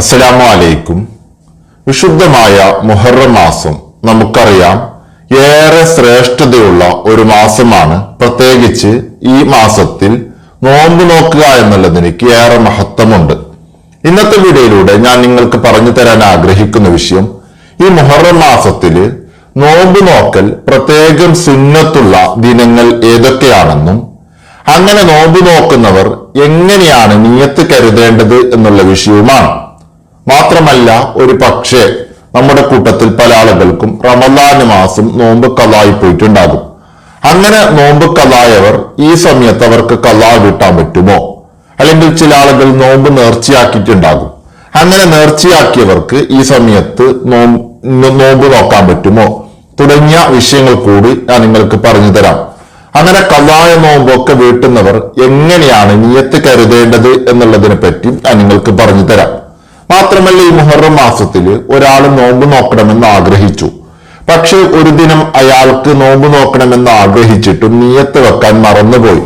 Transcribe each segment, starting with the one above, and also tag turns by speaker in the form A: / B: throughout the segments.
A: അസ്സലാമു അലൈക്കും. വിശുദ്ധമായ മുഹറം മാസം നമുക്കറിയാം. ഏറെ ശ്രേഷ്ഠതയുള്ള ഒരു മാസമാണ്. പ്രത്യേകിച്ച് ഈ മാസത്തിൽ നോമ്പ് നോക്കുക എന്നുള്ളതിനെനിക്ക് ഏറെ മഹത്വമുണ്ട്. ഇന്നത്തെ വീഡിയോയിലൂടെ ഞാൻ നിങ്ങൾക്ക് പറഞ്ഞു തരാൻ ആഗ്രഹിക്കുന്ന വിഷയം ഈ മുഹറം മാസത്തിൽ നോമ്പ് നോക്കൽ പ്രത്യേകം സുന്നത്തുള്ള ദിനങ്ങൾ ഏതൊക്കെയാണെന്നും അങ്ങനെ നോമ്പ് നോക്കുന്നവർ എങ്ങനെയാണ് നീയത്ത് കരുതേണ്ടത് എന്നുള്ള വിഷയവുമാണ്. മാത്രമല്ല ഒരു പക്ഷേ നമ്മുടെ കൂട്ടത്തിൽ പല ആളുകൾക്കും റമദാൻ മാസം നോമ്പ് കലായി പോയിട്ടുണ്ടാകും. അങ്ങനെ നോമ്പ് കലായവർ ഈ സമയത്ത് അവർക്ക് കലാ വീട്ടാൻ പറ്റുമോ? അല്ലെങ്കിൽ ചില ആളുകൾ നോമ്പ് നേർച്ചയാക്കിയിട്ടുണ്ടാകും. അങ്ങനെ നേർച്ചയാക്കിയവർക്ക് ഈ സമയത്ത് നോമ്പ് നോമ്പ് നോക്കാൻ പറ്റുമോ? തുടങ്ങിയ വിഷയങ്ങൾ കൂടി ഞാൻ നിങ്ങൾക്ക് പറഞ്ഞു തരാം. അങ്ങനെ കലായ നോമ്പൊക്കെ വീട്ടുന്നവർ എങ്ങനെയാണ് നീയത്ത് കരുതേണ്ടത് എന്നുള്ളതിനെ പറ്റി ഞാൻ നിങ്ങൾക്ക് പറഞ്ഞു തരാം. മാത്രമല്ല ഈ മുഹറം മാസത്തിൽ ഒരാൾ നോമ്പ് നോക്കണമെന്ന് ആഗ്രഹിച്ചു. പക്ഷെ ഒരു ദിനം അയാൾക്ക് നോമ്പ് നോക്കണമെന്ന് ആഗ്രഹിച്ചിട്ടും നിയത്ത് വെക്കാൻ മറന്നുപോയി.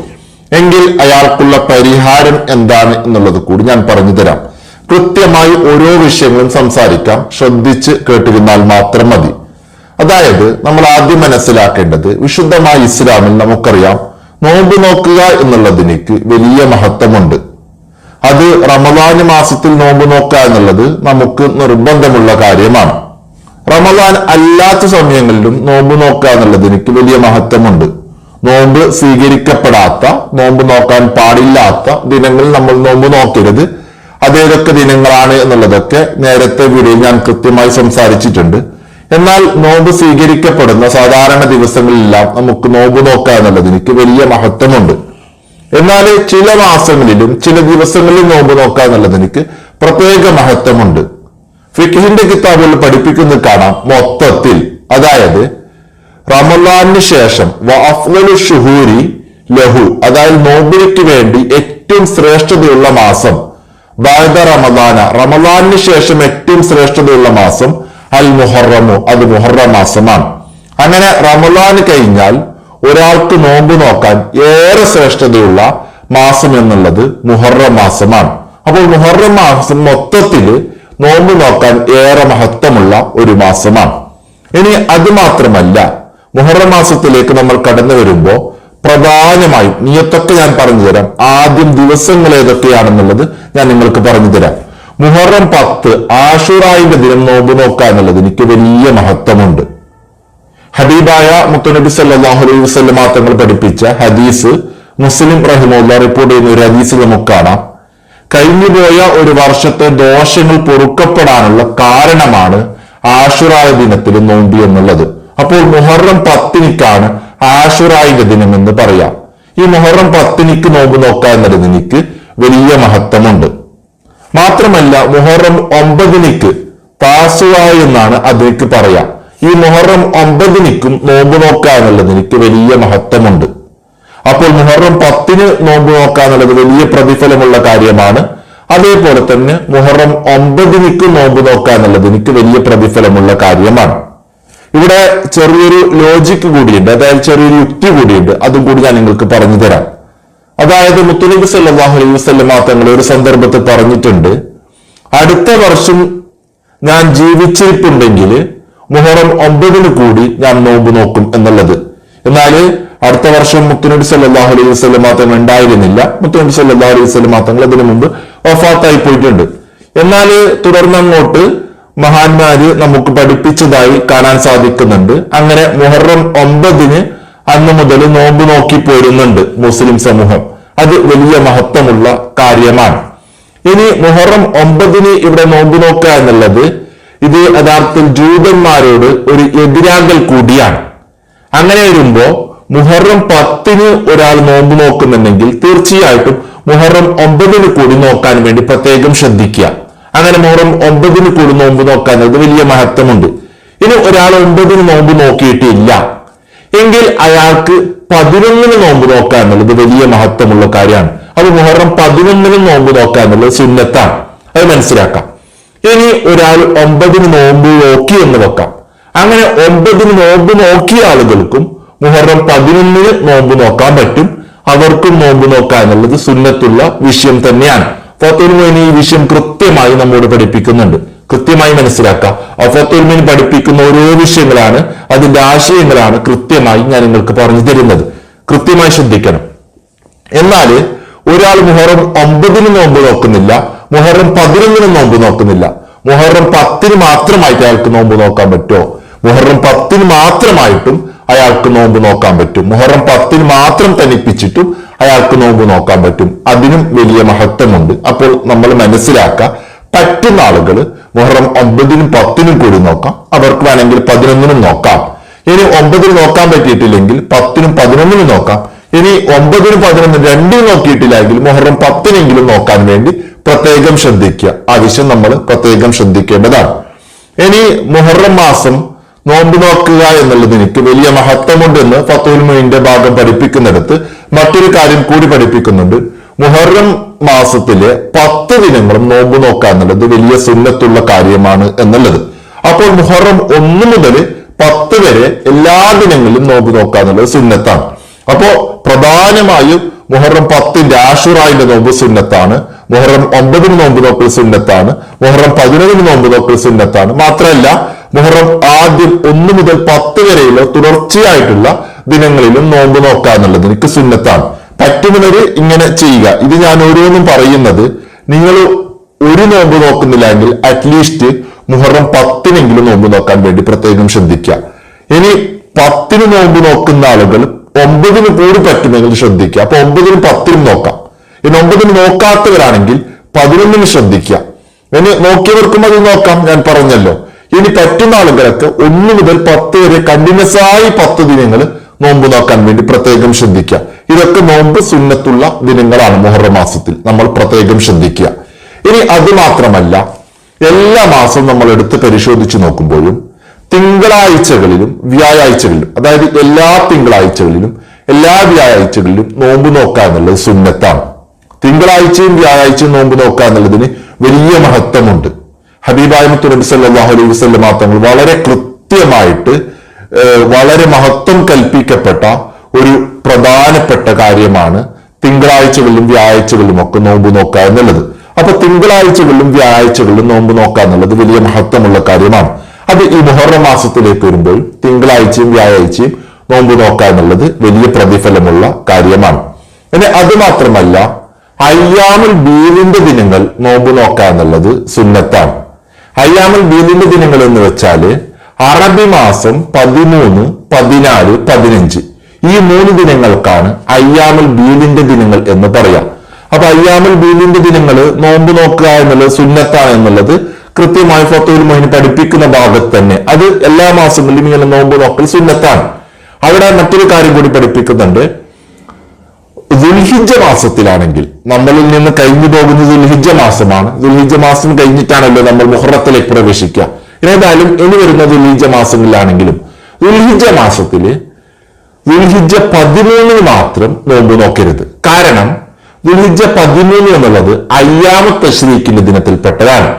A: എങ്കിൽ അയാൾക്കുള്ള പരിഹാരം എന്താണ് എന്നുള്ളത് കൂടി ഞാൻ പറഞ്ഞു തരാം. കൃത്യമായി ഓരോ വിഷയങ്ങളും സംസാരിക്കാം. ശ്രദ്ധിച്ച് കേട്ടിരുന്നാൽ മാത്രം മതി. അതായത് നമ്മൾ ആദ്യം മനസ്സിലാക്കേണ്ടത് വിശുദ്ധമായ ഇസ്ലാമിൽ നമുക്കറിയാം നോമ്പ് നോക്കുക എന്നുള്ളതിനേക്ക് വലിയ മഹത്വമുണ്ട്. അത് റമദാന് മാസത്തിൽ നോമ്പ് നോക്കുക എന്നുള്ളത് നമുക്ക് നിർബന്ധമുള്ള കാര്യമാണ്. റമദാൻ അല്ലാത്ത സമയങ്ങളിലും നോമ്പ് നോക്കുക എന്നുള്ളത് എനിക്ക് വലിയ മഹത്വമുണ്ട്. നോമ്പ് സ്വീകരിക്കപ്പെടാത്ത നോമ്പ് നോക്കാൻ പാടില്ലാത്ത ദിനങ്ങളിൽ നമ്മൾ നോമ്പ് നോക്കരുത്. അതേതൊക്കെ ദിനങ്ങളാണ് എന്നുള്ളതൊക്കെ നേരത്തെ വീഡിയോയിൽ ഞാൻ കൃത്യമായി സംസാരിച്ചിട്ടുണ്ട്. എന്നാൽ നോമ്പ് സ്വീകരിക്കപ്പെടുന്ന സാധാരണ ദിവസങ്ങളിലെല്ലാം നമുക്ക് നോമ്പ് നോക്കുക എന്നുള്ളത് എനിക്ക് വലിയ മഹത്വമുണ്ട്. എന്നാൽ ചില മാസങ്ങളിലും ചില ദിവസങ്ങളിലും നോമ്പ് നോക്കുക എന്നുള്ളതിനേക്ക് പ്രത്യേക മഹത്വമുണ്ട്. ഫിഖിന്റെ കിതാബുകൾ പഠിപ്പിക്കുന്നത് കാണാം മൊത്തത്തിൽ. അതായത് റമലാനു ശേഷം ഷുഹൂരി ലഹു അതായത് നോമ്പിലേക്ക് വേണ്ടി ഏറ്റവും ശ്രേഷ്ഠതയുള്ള മാസം ബാദ റമദാന. റമദാനു ശേഷം ഏറ്റവും ശ്രേഷ്ഠതയുള്ള മാസം അൽ മുഹറമു അത് മുഹറ മാസമാണ്. അങ്ങനെ റമദാന് കഴിഞ്ഞാൽ ഒരാൾക്ക് നോമ്പ് നോക്കാൻ ഏറെ ശ്രേഷ്ഠതയുള്ള മാസം എന്നുള്ളത് മുഹറം മാസമാണ്. അപ്പോൾ മുഹറം മാസം മൊത്തത്തിൽ നോമ്പ് നോക്കാൻ ഏറെ മഹത്വമുള്ള ഒരു മാസമാണ്. ഇനി അത് മാത്രമല്ല മുഹറം മാസത്തിലേക്ക് നമ്മൾ കടന്നു വരുമ്പോൾ പ്രധാനമായും നിയത്തൊക്കെ ഞാൻ പറഞ്ഞു തരാം ആദ്യം ദിവസങ്ങൾ ഏതൊക്കെയാണെന്നുള്ളത് ഞാൻ നിങ്ങൾക്ക് പറഞ്ഞു തരാം മുഹറം പത്ത് ആഷുറായിന്റെ ദിനം നോമ്പ് നോക്കുക എന്നുള്ളത് എനിക്ക് വലിയ മഹത്വമുണ്ട്. ഹബീബായ മുത്തുനബി സല്ലാഹു അലൈഹി വസ്ല്ല തങ്ങൾ പഠിപ്പിച്ച ഹദീസ് മുസ്ലിം റഹിമുള്ള റിപ്പോർട്ട് ചെയ്യുന്ന ഒരു ഹദീസ് നമുക്ക് കാണാം കഴിഞ്ഞുപോയ ഒരു വർഷത്തെ ദോഷങ്ങൾ പൊറുക്കപ്പെടാനുള്ള കാരണമാണ് ആഷുറായ ദിനത്തിൽ നോമ്പി എന്നുള്ളത്. അപ്പോൾ മുഹറം പത്തിനിക്കാണ് ആഷുറായിക ദിനം എന്ന് പറയാം. ഈ മുഹറം പത്തിനിക്ക് നോമ്പ് നോക്കുക എന്നുള്ളത് എനിക്ക് വലിയ മഹത്വമുണ്ട്. മാത്രമല്ല മുഹറം ഒമ്പതിനിക്ക് പാസുവായി എന്നാണ് അതിലേക്ക് പറയാം. ഈ മുഹറം ഒമ്പതിനിക്കും നോമ്പ് നോക്കുക എന്നുള്ളതിനിക്ക് വലിയ മഹത്വമുണ്ട്. അപ്പോൾ മുഹറം പത്തിന് നോമ്പ് നോക്കുക എന്നുള്ളത് വലിയ പ്രതിഫലമുള്ള കാര്യമാണ്. അതേപോലെ തന്നെ മുഹറം ഒമ്പതിനിക്ക് നോമ്പ് നോക്കുക എന്നുള്ളത് എനിക്ക് വലിയ പ്രതിഫലമുള്ള കാര്യമാണ്. ഇവിടെ ചെറിയൊരു ലോജിക്ക് കൂടിയുണ്ട്. അതായത് ചെറിയൊരു യുക്തി കൂടിയുണ്ട്. അതും കൂടി ഞാൻ നിങ്ങൾക്ക് പറഞ്ഞു തരാം. അതായത് മുത്തുനബി സല്ലാഹു അലൈഹി വസ്ലമ തങ്ങൾ ഒരു സന്ദർഭത്തിൽ പറഞ്ഞിട്ടുണ്ട്. അടുത്ത വർഷം ഞാൻ ജീവിച്ചിരിപ്പുണ്ടെങ്കിൽ മുഹറം ഒമ്പതിന് കൂടി ഞാൻ നോമ്പ് നോക്കും എന്നുള്ളത്. എന്നാൽ അടുത്ത വർഷം മുത്തുനബി സല്ലാഹു അലൈഹി വസ്ലം തങ്ങൾ ഉണ്ടായിരുന്നില്ല. മുത്തുനബി സല്ലാഹു അലൈഹി വസ്ലം തങ്ങൾ അതിനു മുമ്പ് വഫാത്തായി പോയിട്ടുണ്ട്. എന്നാൽ തുടർന്ന് അങ്ങോട്ട് മഹാന്മാര് നമുക്ക് പഠിപ്പിച്ചതായി കാണാൻ സാധിക്കുന്നുണ്ട്. അങ്ങനെ മുഹറം ഒമ്പതിന് അന്ന് മുതൽ നോമ്പ് നോക്കി പോരുന്നുണ്ട് മുസ്ലിം സമൂഹം. അത് വലിയ മഹത്വമുള്ള കാര്യമാണ്. ഇനി മുഹറം ഒമ്പതിന് ഇവിടെ നോമ്പ് നോക്കുക എന്നുള്ളത് യഥാർത്ഥത്തിൽ ജൂതന്മാരോട് ഒരു എതിരാകൽ കൂടിയാണ്. അങ്ങനെ വരുമ്പോ മുഹറം പത്തിന് ഒരാൾ നോമ്പ് നോക്കുന്നുണ്ടെങ്കിൽ തീർച്ചയായിട്ടും മുഹറം ഒമ്പതിന് കൂടി നോക്കാൻ വേണ്ടി പ്രത്യേകം ശ്രദ്ധിക്കുക. അങ്ങനെ മുഹറം ഒമ്പതിന് കൂടി നോമ്പ് നോക്കാൻ അത് വലിയ മഹത്വമുണ്ട്. ഇനി ഒരാൾ ഒമ്പതിന് നോമ്പ് നോക്കിയിട്ടില്ല. എങ്കിൽ അയാൾക്ക് പതിനൊന്നിന് നോമ്പ് നോക്കുക എന്നുള്ളത് വലിയ മഹത്വമുള്ള കാര്യമാണ്. അത് മുഹറം പതിനൊന്നിന് നോമ്പ് നോക്കുക എന്നുള്ളത് സുന്നത്താണ്. അത് മനസ്സിലാക്കാം. ഇനി ഒരാൾ ഒമ്പതിന് നോമ്പ് നോക്കി എന്ന് വെക്കാം. അങ്ങനെ ഒമ്പതിന് നോമ്പ് നോക്കിയ ആളുകൾക്കും മുഹറം പതിനൊന്നിന് നോമ്പ് നോക്കാൻ പറ്റും. അവർക്കും നോമ്പ് നോക്കുക എന്നുള്ളത് സുന്നത്തുള്ള വിഷയം തന്നെയാണ്. ഫത്തുൽ ഈ വിഷയം കൃത്യമായി നമ്മോട് പഠിപ്പിക്കുന്നുണ്ട്. കൃത്യമായി മനസ്സിലാക്കുക. ആ ഫത്തുൽ പഠിപ്പിക്കുന്ന ഓരോ വിഷയങ്ങളാണ് അതിന്റെ ആശയങ്ങളാണ് കൃത്യമായി ഞാൻ നിങ്ങൾക്ക് പറഞ്ഞു തരുന്നത്. കൃത്യമായി ശ്രദ്ധിക്കണം. എന്നാൽ ഒരാൾ മുഹറം ഒമ്പതിന് നോമ്പ് നോക്കുന്നില്ല മുഹറം പതിനൊന്നിന് നോമ്പ് നോക്കുന്നില്ല. മുഹറം പത്തിന് മാത്രമായിട്ട് അയാൾക്ക് നോമ്പ് നോക്കാൻ പറ്റുമോ? മുഹറം പത്തിന് മാത്രമായിട്ടും അയാൾക്ക് നോമ്പ് നോക്കാൻ പറ്റും. മുഹറം പത്തിന് മാത്രം തനിപ്പിച്ചിട്ടും അയാൾക്ക് നോമ്പ് നോക്കാൻ പറ്റും. അതിനും വലിയ മഹത്വമുണ്ട്. അപ്പോൾ നമ്മൾ മനസ്സിലാക്കുക പറ്റുന്ന ആളുകൾ മുഹറം ഒമ്പതിനും പത്തിനും കൂടി നോക്കാം. അവർക്ക് വേണമെങ്കിൽ പതിനൊന്നിനും നോക്കാം. ഇനി ഒമ്പതിന് നോക്കാൻ പറ്റിയിട്ടില്ലെങ്കിൽ പത്തിനും പതിനൊന്നിനും നോക്കാം. ഇനി ഒമ്പതിനും പതിനൊന്നും രണ്ടിനും നോക്കിയിട്ടില്ലെങ്കിൽ മുഹറം പത്തിനെങ്കിലും നോക്കാൻ വേണ്ടി പ്രത്യേകം ശ്രദ്ധിക്കുക. ആ വിഷയം നമ്മൾ പ്രത്യേകം ശ്രദ്ധിക്കേണ്ടതാണ്. ഇനി മുഹറം മാസം നോമ്പ് നോക്കുക എന്നുള്ളത് എനിക്ക് വലിയ മഹത്വമുണ്ടെന്ന് ഫത്തുൽ മൊയിന്റെ ഭാഗം പഠിപ്പിക്കുന്നിടത്ത് മറ്റൊരു കാര്യം കൂടി പഠിപ്പിക്കുന്നുണ്ട്. മുഹറം മാസത്തിലെ പത്ത് ദിനങ്ങളും നോമ്പ് നോക്കുക എന്നുള്ളത് വലിയ സുന്നത്തുള്ള കാര്യമാണ് എന്നുള്ളത്. അപ്പോൾ മുഹറം ഒന്ന് മുതൽ പത്ത് വരെ എല്ലാ ദിനങ്ങളിലും നോമ്പ് നോക്കുക എന്നുള്ളത് സുന്നത്താണ്. അപ്പോ പ്രധാനമായും മുഹറം പത്തിന്റെ ആഷുറായിന്റെ നോമ്പ് സുന്നത്താണ്. മുഹറം ഒമ്പതിന് നോമ്പ് നോക്കൽ സുന്നത്താണ് മുഹറം പതിനൊന്നിന് നോമ്പ് നോക്കൽ സുന്നത്താണ്. മാത്രമല്ല മുഹറം ആദ്യം ഒന്ന് മുതൽ പത്ത് വരെയുള്ള തുടർച്ചയായിട്ടുള്ള ദിനങ്ങളിലും നോമ്പ് നോക്കുക എന്നുള്ളത് എനിക്ക് സുന്നത്താണ്. പറ്റുന്നവര് ഇങ്ങനെ ചെയ്യുക. ഇത് ഞാൻ ഓരോന്നും പറയുന്നത് നിങ്ങൾ ഒരു നോമ്പ് നോക്കുന്നില്ലെങ്കിൽ അറ്റ്ലീസ്റ്റ് മുഹറം പത്തിനെങ്കിലും നോമ്പ് നോക്കാൻ വേണ്ടി പ്രത്യേകം ശ്രദ്ധിക്കുക. ഇനി പത്തിന് നോമ്പ് നോക്കുന്ന ആളുകൾ ഒമ്പതിന് കൂടി പറ്റുമെങ്കിൽ ശ്രദ്ധിക്കുക. അപ്പൊ ഒമ്പതിനും പത്തിനും നോക്കാം. ഇനി ഒമ്പതിന് നോക്കാത്തവരാണെങ്കിൽ പതിനൊന്നിന് ശ്രദ്ധിക്കുക. ഇനി നോക്കിയവർക്കും അത് നോക്കാം ഞാൻ പറഞ്ഞല്ലോ. ഇനി പറ്റുന്ന ആളുകൾക്ക് ഒന്ന് മുതൽ പത്ത് വരെ കണ്ടിന്യൂസ് ആയി പത്ത് ദിനങ്ങൾ നോമ്പ് നോക്കാൻ വേണ്ടി പ്രത്യേകം ശ്രദ്ധിക്കുക. ഇതൊക്കെ നോമ്പ് സുന്നത്തുള്ള ദിനങ്ങളാണ് മുഹറ മാസത്തിൽ. നമ്മൾ പ്രത്യേകം ശ്രദ്ധിക്കുക. ഇനി അത് മാത്രമല്ല എല്ലാ മാസവും നമ്മൾ എടുത്ത് പരിശോധിച്ച് നോക്കുമ്പോഴും തിങ്കളാഴ്ചകളിലും വ്യാഴാഴ്ചകളിലും അതായത് എല്ലാ തിങ്കളാഴ്ചകളിലും എല്ലാ വ്യാഴാഴ്ചകളിലും നോമ്പ് നോക്കുക സുന്നത്താണ്. തിങ്കളാഴ്ചയും വ്യാഴാഴ്ചയും നോമ്പ് നോക്കുക എന്നുള്ളതിന് വലിയ മഹത്വമുണ്ട്. ഹബീബായ മുത്തുനബി സല്ലല്ലാഹു അലൈഹി വസല്ലം മാത്രങ്ങൾ വളരെ കൃത്യമായിട്ട് വളരെ മഹത്വം കൽപ്പിക്കപ്പെട്ട ഒരു പ്രധാനപ്പെട്ട കാര്യമാണ് തിങ്കളാഴ്ചകളിലും വ്യാഴാഴ്ചകളിലും ഒക്കെ നോമ്പ് നോക്കുക എന്നുള്ളത്. അപ്പൊ തിങ്കളാഴ്ചകളിലും വ്യാഴാഴ്ചകളിലും നോമ്പ് നോക്കുക എന്നുള്ളത് വലിയ മഹത്വമുള്ള കാര്യമാണ്. അത് ഈ മുഹറം മാസത്തിലേക്ക് വരുമ്പോൾ തിങ്കളാഴ്ചയും വ്യാഴാഴ്ചയും നോമ്പ് നോക്കുക എന്നുള്ളത് വലിയ പ്രതിഫലമുള്ള കാര്യമാണ്. പിന്നെ അത് മാത്രമല്ല അയ്യാമുൽ ബീലിന്റെ ദിനങ്ങൾ നോമ്പ് നോക്കുക എന്നുള്ളത് സുന്നത്താണ്. അയ്യാമുൽ ബീലിന്റെ ദിനങ്ങൾ എന്ന് വെച്ചാൽ അറബി മാസം പതിമൂന്ന് പതിനാല് പതിനഞ്ച്. ഈ മൂന്ന് ദിനങ്ങൾക്കാണ് അയ്യാമുൽ ബീലിന്റെ ദിനങ്ങൾ എന്ന് പറയാം. അപ്പൊ അയ്യാമുൽ ബീലിന്റെ ദിനങ്ങൾ നോമ്പ് നോക്കുക എന്നുള്ളത് സുന്നത്താണ് എന്നുള്ളത് കൃത്യമായി ഫത്തുൽ മൊഹിന് പഠിപ്പിക്കുന്ന ഭാഗത്ത് തന്നെ. അത് എല്ലാ മാസങ്ങളിലും ഇങ്ങനെ നോമ്പ് നോക്കൽ സുന്നത്താണ്. അവിടെ മറ്റൊരു കാര്യം കൂടി പഠിപ്പിക്കുന്നുണ്ട്. ദുൽഹിജ മാസത്തിലാണെങ്കിൽ നമ്മളിൽ നിന്ന് കഴിഞ്ഞു പോകുന്നത് ദുൽഹിജ മാസമാണ്. ദുൽഹിജ മാസം കഴിഞ്ഞിട്ടാണല്ലോ നമ്മൾ മുഹറത്തിലേക്ക് പ്രവേശിക്കുക. ഏതായാലും ഇനി വരുന്ന ദുൽഹിജ മാസങ്ങളിലാണെങ്കിലും ദുൽഹിജ മാസത്തിൽ ദുൽഹിജ പതിമൂന്നിന് മാത്രം നോമ്പ് നോക്കരുത്. കാരണം ദുൽഹിജ പതിമൂന്ന് എന്നുള്ളത് അയ്യാമ തശ്രീക്കിന്റെ ദിനത്തിൽപ്പെട്ടതാണ്.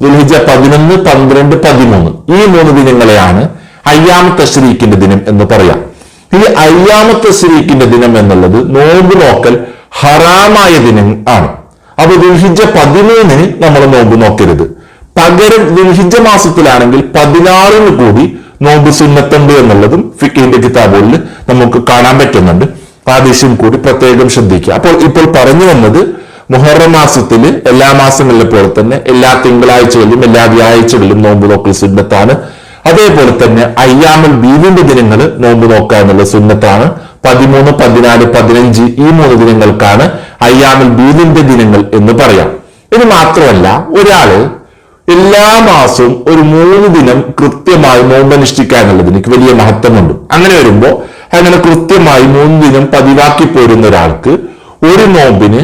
A: ദുൽഹിജ പതിനൊന്ന് പന്ത്രണ്ട് പതിമൂന്ന് ഈ മൂന്ന് ദിനങ്ങളെയാണ് അയ്യാമ തശ്രീക്കിന്റെ ദിനം എന്ന് പറയാം. ഈ അയ്യാമത്തെ തശ്രീക്കിന്റെ ദിനം എന്നുള്ളത് നോമ്പ് നോക്കൽ ഹറാമായ ദിനം ആണ്. അപ്പൊ ദുൽഹിജ പതിമൂന്നിന് നമ്മൾ നോമ്പ് നോക്കരുത്. പകരം ദുൽഹിജ മാസത്തിലാണെങ്കിൽ പതിനാറിന് കൂടി നോമ്പ് സുന്നത്തുണ്ട് എന്നുള്ളതും ഫിക്കിന്റെ കിതാബുകളിൽ നമുക്ക് കാണാൻ പറ്റുന്നുണ്ട്. ആ കൂടി പ്രത്യേകം ശ്രദ്ധിക്കുക. അപ്പോൾ ഇപ്പോൾ പറഞ്ഞു വന്നത് മുഹറം മാസത്തിൽ എല്ലാ മാസങ്ങളിലെ പോലെ തന്നെ എല്ലാ തിങ്കളാഴ്ചകളിലും എല്ലാ വ്യാഴാഴ്ചകളിലും നോമ്പ് നോക്കൽ സുന്നത്താണ് അതേപോലെ തന്നെ അയ്യാമൽ ബീവിന്റെ ദിനങ്ങൾ നോമ്പ് നോക്കുക എന്നുള്ള സുന്നത്താണ്. പതിമൂന്ന് പതിനാല് പതിനഞ്ച് ഈ മൂന്ന് ദിനങ്ങൾക്കാണ് അയ്യാമൽ ബീവിന്റെ ദിനങ്ങൾ എന്ന് പറയാം. ഇത് മാത്രമല്ല ഒരാൾ എല്ലാ മാസവും ഒരു മൂന്ന് ദിനം കൃത്യമായി നോമ്പ് അനുഷ്ഠിക്കുക എന്നുള്ളത് എനിക്ക് വലിയ മഹത്വമുണ്ട്. അങ്ങനെ വരുമ്പോ അങ്ങനെ കൃത്യമായി മൂന്ന് ദിനം പതിവാക്കി പോരുന്ന ഒരാൾക്ക് ഒരു നോമ്പിന്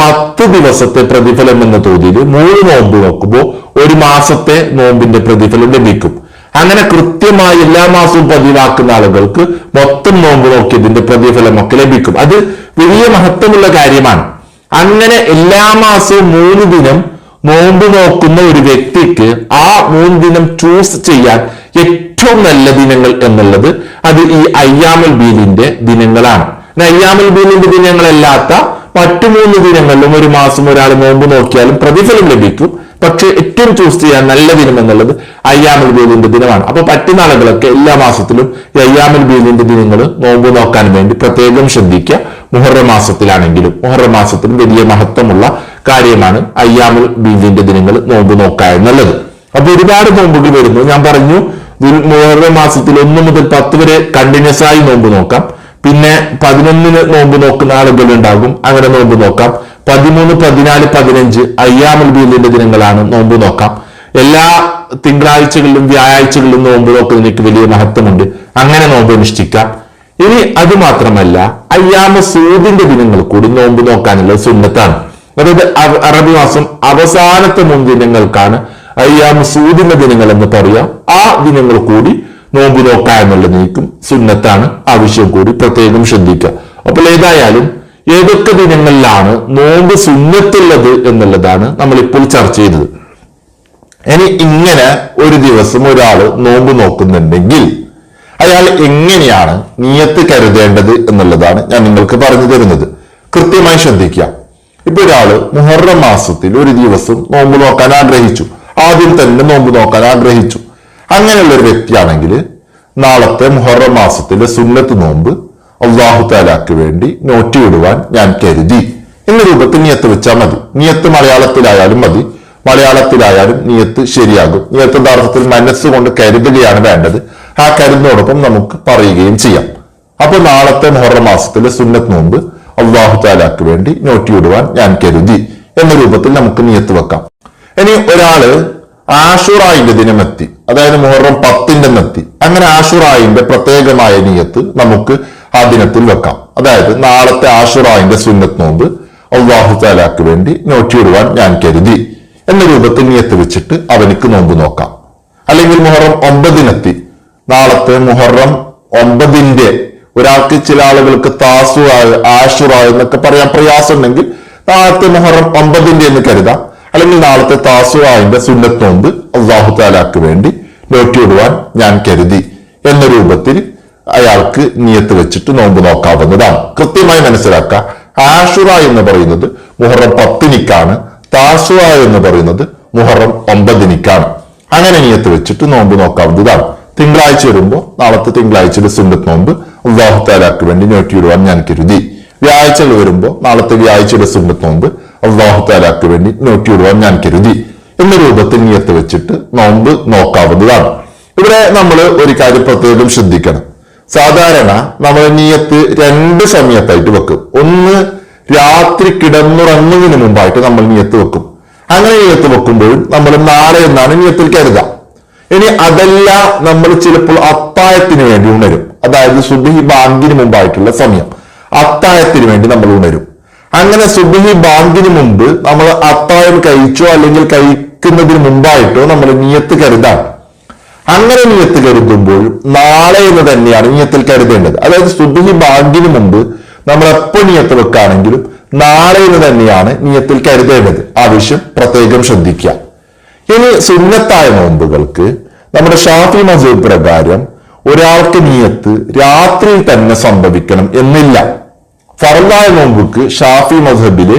A: പത്ത് ദിവസത്തെ പ്രതിഫലം എന്ന തോതിൽ മൂന്ന് നോമ്പ് നോക്കുമ്പോൾ ഒരു മാസത്തെ നോമ്പിന്റെ പ്രതിഫലം ലഭിക്കും. അങ്ങനെ കൃത്യമായി എല്ലാ മാസവും പതിവാക്കുന്ന ആളുകൾക്ക് മൊത്തം നോമ്പ് നോക്കിയതിന്റെ പ്രതിഫലമൊക്കെ ലഭിക്കും. അത് വലിയ മഹത്വമുള്ള കാര്യമാണ്. അങ്ങനെ എല്ലാ മാസവും മൂന്ന് ദിനം നോമ്പ് നോക്കുന്ന ഒരു വ്യക്തിക്ക് ആ മൂന്ന് ദിനം ചൂസ് ചെയ്യാൻ ഏറ്റവും നല്ല ദിനങ്ങൾ എന്നുള്ളത് അത് ഈ അയ്യാമൽ ബീലിന്റെ ദിനങ്ങളാണ്. അയ്യാമൽ ബീലിന്റെ ദിനങ്ങളല്ലാത്ത മറ്റു മൂന്ന് ദിനങ്ങളിലും ഒരു മാസം ഒരാൾ നോമ്പ് നോക്കിയാലും പ്രതിഫലം ലഭിക്കും. പക്ഷെ ഏറ്റവും ചൂസ് ചെയ്യാൻ നല്ല ദിനം എന്നുള്ളത് അയ്യാമുൽ ബീദിന്റെ ദിനമാണ്. അപ്പൊ പറ്റുന്ന ആളുകളൊക്കെ എല്ലാ മാസത്തിലും ഈ അയ്യാമുൽ ബീദിന്റെ ദിനങ്ങൾ നോമ്പ് നോക്കാൻ വേണ്ടി പ്രത്യേകം ശ്രദ്ധിക്കുക. മുഹറം മാസത്തിലാണെങ്കിലും മുഹറം മാസത്തിൽ വലിയ മഹത്വമുള്ള കാര്യമാണ് അയ്യാമുൽ ബീദിന്റെ ദിനങ്ങൾ നോമ്പ് നോക്കുക എന്നുള്ളത്. അപ്പൊ ഒരുപാട് നോമ്പുകൾ വരുന്നു. ഞാൻ പറഞ്ഞു മുഹറ മാസത്തിൽ ഒന്ന് മുതൽ പത്ത് വരെ കണ്ടിന്യൂസ് ആയി നോമ്പ് നോക്കാം. പിന്നെ പതിനൊന്നിന് നോമ്പ് നോക്കുന്ന ആളുകൾ ഉണ്ടാകും അങ്ങനെ നോമ്പ് നോക്കാം. പതിമൂന്ന് പതിനാല് പതിനഞ്ച് അയ്യാമുൽ ബീലിന്റെ ദിനങ്ങളാണ്. നോമ്പ് നോക്കാം. എല്ലാ തിങ്കളാഴ്ചകളിലും വ്യാഴാഴ്ചകളിലും നോമ്പ് നോക്കുന്നതിന് വലിയ മഹത്വമുണ്ട്. അങ്ങനെ നോമ്പ് അനുഷ്ഠിക്കാം. ഇനി അത് മാത്രമല്ല അയ്യാമ സൂദിന്റെ ദിനങ്ങൾ കൂടി നോമ്പ് നോക്കാനുള്ള സുന്നത്താണ്. അതായത് അറബി മാസം അവസാനത്തെ മൂന്ന് ദിനങ്ങൾക്കാണ് അയ്യാമ സൂദിന്റെ ദിനങ്ങൾ എന്ന് പറയാം. ആ ദിനങ്ങൾ കൂടി നോമ്പ് നോക്കുക എന്നുള്ളത് നീക്കും സുന്നത്താണ്. ആവശ്യം കൂടി പ്രത്യേകം ശ്രദ്ധിക്കുക. അപ്പോൾ ഏതായാലും ഏതൊക്കെ ദിനങ്ങളിലാണ് നോമ്പ് സുന്നത്തുള്ളത് എന്നുള്ളതാണ് നമ്മളിപ്പോൾ ചർച്ച ചെയ്തത്. ഇനി ഇങ്ങനെ ഒരു ദിവസം ഒരാൾ നോമ്പ് നോക്കുന്നുണ്ടെങ്കിൽ അയാൾ എങ്ങനെയാണ് നിയത്ത് കരുതേണ്ടത് എന്നുള്ളതാണ് ഞാൻ നിങ്ങൾക്ക് പറഞ്ഞു തരുന്നത്. കൃത്യമായി ശ്രദ്ധിക്കുക. ഇപ്പൊ ഒരാൾ മുഹറം മാസത്തിൽ ഒരു ദിവസം നോമ്പ് നോക്കാൻ ആഗ്രഹിച്ചു. ആദ്യം തന്നെ നോമ്പ് നോക്കാൻ ആഗ്രഹിച്ചു. അങ്ങനെയുള്ള ഒരു വ്യക്തിയാണെങ്കിൽ നാളത്തെ മുഹറം മാസത്തിലെ സുന്നത്ത് നോമ്പ് അള്ളാഹു താലാക്ക് വേണ്ടി നോറ്റിയിടുവാൻ ഞാൻ കരുതി. എന്ന രൂപത്തിൽ നിയത്ത് വെച്ചാൽ മതി. നിയത്ത് മലയാളത്തിലായാലും മതി. മലയാളത്തിലായാലും നിയത്ത് ശരിയാകും. നിയത്ത് യഥാർത്ഥത്തിൽ മനസ്സുകൊണ്ട് കരുതുകയാണ് വേണ്ടത്. ആ കരുതിനോടൊപ്പം നമുക്ക് പറയുകയും ചെയ്യാം. അപ്പൊ നാളത്തെ മുഹറം മാസത്തിലെ സുന്നത്ത് നോമ്പ് അള്ളാഹു താലാക്ക് വേണ്ടി നോറ്റിയിടുവാൻ ഞാൻ കരുതി. എന്ന രൂപത്തിൽ നമുക്ക് നിയത്ത് വെക്കാം. ഇനി ഒരാൾ ആഷുറായിന്റെ ദിനമെത്തി. അതായത് മുഹറം പത്തിന്റെ എത്തി അങ്ങനെ ആഷുറായിന്റെ പ്രത്യേകമായ നിയത്ത് നമുക്ക് ആ ദിനത്തിൽ വെക്കാം. അതായത് നാളത്തെ ആഷുറായിന്റെ സുന്നത്ത് നോമ്പ് അള്ളാഹു താലാക്ക് വേണ്ടി നോട്ടിയിടുവാൻ ഞാൻ കരുതി. എന്ന രൂപത്തിൽ നിയത്ത് വെച്ചിട്ട് അവനിക്ക് നോമ്പ് നോക്കാം. അല്ലെങ്കിൽ മുഹറം ഒമ്പതിനെത്തി. നാളത്തെ മുഹറം ഒമ്പതിന്റെ ഒരാൾക്ക് ചില ആളുകൾക്ക് താസു ആഷുറ എന്നൊക്കെ പറയാൻ പ്രയാസമുണ്ടെങ്കിൽ നാളത്തെ മുഹറം ഒമ്പതിന്റെ എന്ന് കരുതാം. അല്ലെങ്കിൽ നാളത്തെ താസുവായിന്റെ സുന്നത്ത് നോമ്പ് അള്ളാഹു താലാക്ക് വേണ്ടി നോട്ടിയിടുവാൻ ഞാൻ കരുതി. എന്ന രൂപത്തിൽ അയാൾക്ക് നിയത്ത് വെച്ചിട്ട് നോമ്പ് നോക്കാവുന്നതാണ്. കൃത്യമായി മനസ്സിലാക്കുക. ആഷുറ എന്ന് പറയുന്നത് മുഹറം പത്തിനിക്കാണ്. താസുറ എന്ന് പറയുന്നത് മുഹറം ഒമ്പതിനിക്കാണ്. അങ്ങനെ നിയത്ത് വെച്ചിട്ട് നോമ്പ് നോക്കാവുന്നതാണ്. തിങ്കളാഴ്ച വരുമ്പോൾ നാളത്തെ തിങ്കളാഴ്ചയുടെ സുന്നത്ത് നോമ്പ് അള്ളാഹുത്താലാക്ക് വേണ്ടി നോറ്റിയിടുവാൻ ഞാൻ കരുതി വ്യാഴ്ചകൾ വരുമ്പോൾ നാളത്തെ വ്യാഴ്ചയുടെ സുന്നത്ത് നോമ്പ് അള്ളാഹുത്താലാക്ക് വേണ്ടി നോറ്റിയിടുവാൻ ഞാൻ കരുതി എന്ന രൂപത്തിൽ നിയത്ത് വെച്ചിട്ട് നോമ്പ് നോക്കാവുന്നതാണ്. ഇവിടെ നമ്മൾ ഒരു കാര്യം പ്രത്യേകം ശ്രദ്ധിക്കണം. സാധാരണ നമ്മൾ നീയത്ത് രണ്ട് സമയത്തായിട്ട് വെക്കും. ഒന്ന് രാത്രി കിടന്നുറങ്ങുന്നതിന് മുമ്പായിട്ട് നമ്മൾ നീയത്ത് വെക്കും. അങ്ങനെ നീയത്ത് വെക്കുമ്പോഴും നമ്മൾ നാളെ എന്നാണ് നീയത്തിൽ കരുതാം ഇനി അതല്ല നമ്മൾ ചിലപ്പോൾ അത്തായത്തിന് വേണ്ടി ഉണരും. അതായത് സുബിഹി ബാങ്കിന് മുമ്പായിട്ടുള്ള സമയം. അത്തായത്തിന് വേണ്ടി നമ്മൾ ഉണരും. അങ്ങനെ സുബിഹി ബാങ്കിന് മുമ്പ് നമ്മൾ അത്തായം കഴിച്ചോ അല്ലെങ്കിൽ കഴിക്കുന്നതിന് മുമ്പായിട്ടോ നമ്മൾ നീയത്ത് കരുതാം അങ്ങനെ നിയത്ത് കരുതുമ്പോൾ നാളെ എന്ന് തന്നെയാണ് നിയത്തിൽ കരുതേണ്ടത്. അതായത് സുബിഹി ബാങ്കിന് മുമ്പ് നമ്മൾ എപ്പോൾ നിയത്ത് വെക്കുകയാണെങ്കിലും നാളെ എന്ന് തന്നെയാണ് നിയത്തിൽ കരുതേണ്ടത്. ആവശ്യം പ്രത്യേകം ശ്രദ്ധിക്കുക. ഇനി സുന്നത്തായ നോമ്പുകൾക്ക് നമ്മുടെ ഷാഫി മസൂദ് പ്രകാരം ഒരാൾക്ക് നിയത്ത് രാത്രിയിൽ തന്നെ സംഭവിക്കണം എന്നില്ല. ഫറലായ നോമ്പുക്ക് ഷാഫി മസബിൽ